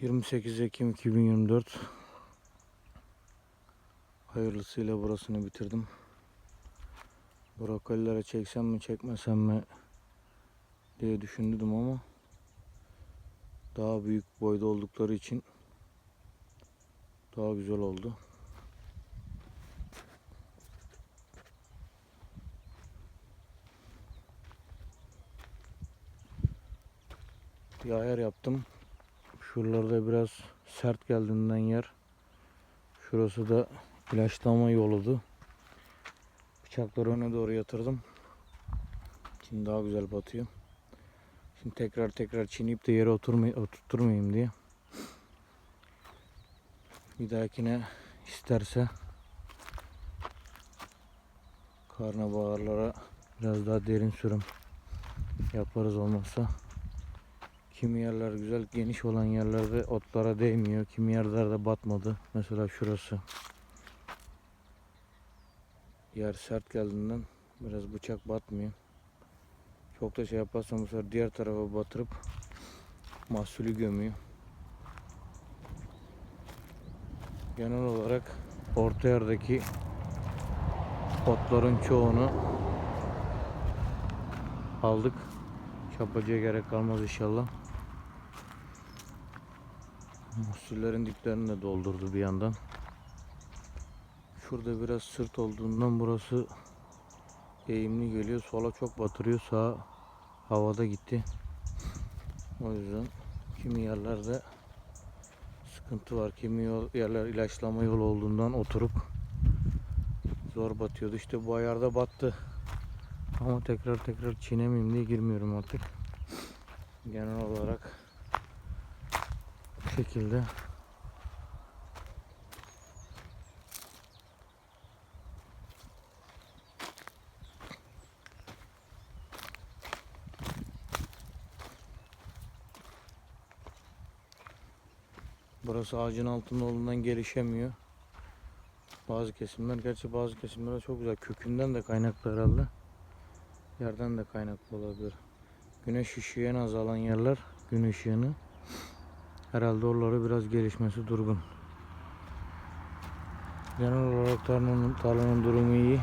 28 Ekim 2024 Hayırlısıyla burasını bitirdim. Brokolilere çeksem mi çekmesem mi diye düşündüm ama daha büyük boyda oldukları için daha güzel oldu. Bir ayar yaptım. Şuralarda biraz sert geldiğinden yer. Şurası da ilaçlama yoludu. Bıçakları öne doğru yatırdım. Şimdi daha güzel batıyor. Şimdi tekrar tekrar çiğneyip de yere oturmay oturtturmayayım diye. Bir dahakine isterse karnabaharlara biraz daha derin sürüm yaparız olmazsa. Kimi yerler güzel geniş olan yerlerde otlara değmiyor. Kimi yerlerde batmadı. Mesela şurası. Yer sert geldiğinden biraz bıçak batmıyor. Çok da şey yaparsam bu sefer diğer tarafa batırıp mahsulü gömüyor. Genel olarak orta yerdeki otların çoğunu aldık. Çapacıya gerek kalmaz inşallah. Mahsullerin diplerini de doldurdu bir yandan. Şurada biraz sırt olduğundan burası eğimli geliyor. Sola çok batırıyor. Sağa havada gitti. O yüzden kimi yerlerde sıkıntı var. Kimi yol- yerler ilaçlama yolu olduğundan oturup zor batıyordu. İşte bu ayarda battı. Ama tekrar tekrar çiğnemeyeyim diye girmiyorum artık. Genel olarak bu şekilde Burası ağacın altında olduğundan gelişemiyor. Bazı kesimler, gerçi bazı kesimler çok güzel. Kökünden de kaynaklı herhalde. Yerden de kaynaklı olabilir. Güneş ışığı en az alan yerler, gün ışığını. Herhalde oraları biraz gelişmesi durgun. Genel olarak tarlanın, tarlanın durumu iyi.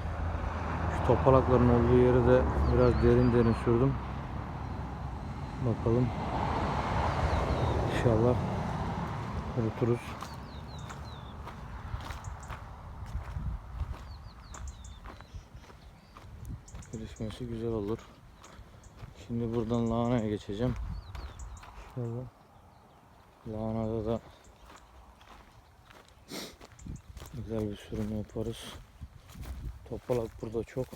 Şu topalakların olduğu yeri de biraz derin derin sürdüm. Bakalım. İnşallah kuruturuz. Gelişmesi güzel olur. Şimdi buradan lahanaya geçeceğim. Şöyle. Lahanada da güzel bir sürüm yaparız. Topalak burada çok.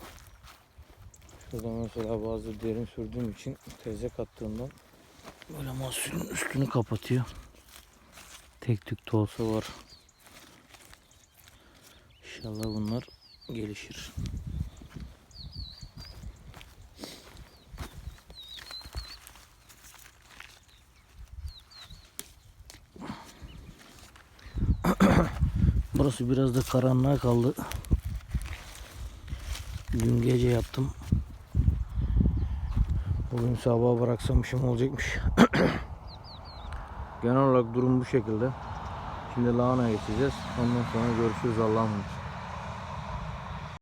Şurada mesela bazı derin sürdüğüm için tezek attığımdan böyle mahsulün üstünü kapatıyor. Tek tük de olsa var. İnşallah bunlar gelişir. Burası biraz da karanlığa kaldı. Dün gece yaptım. Bugün sabaha bıraksam işim olacakmış. Genel olarak durum bu şekilde. Şimdi lahana geçeceğiz. Ondan sonra görüşürüz Allah'a.